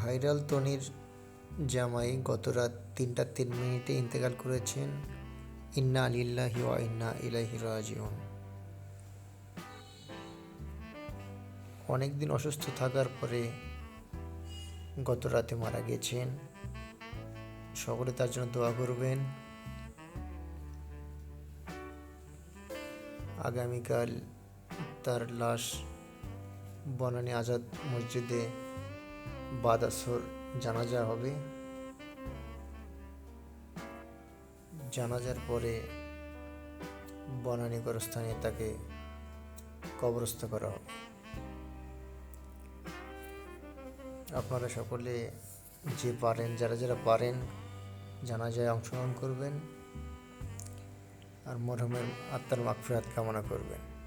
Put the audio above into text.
Viral তনির জামাই গত রাত তিনটা তিন মিনিটে ইন্তেকাল করেছেন। ইন্না আলিল্লাহি ওয়া ইন্না ইলাইহি রাজিউন। অনেকদিন অসুস্থ থাকার পরে গত রাতে মারা গেছেন। সকলে তার জন্য দোয়া করবেন। আগামীকাল তার লাশ বনানী আজাদ মসজিদে বাদ আসর জানাজা হবে। জানাজার পরে বনানী গোরস্থানে তাকে কবরস্থ করা হবে। আপনারা সকলে যে পারেন, যারা যারা পারেন, জানাজায় অংশগ্রহণ করবেন। আর মরহুমের আত্মার মাগফিরাত কামনা করবেন।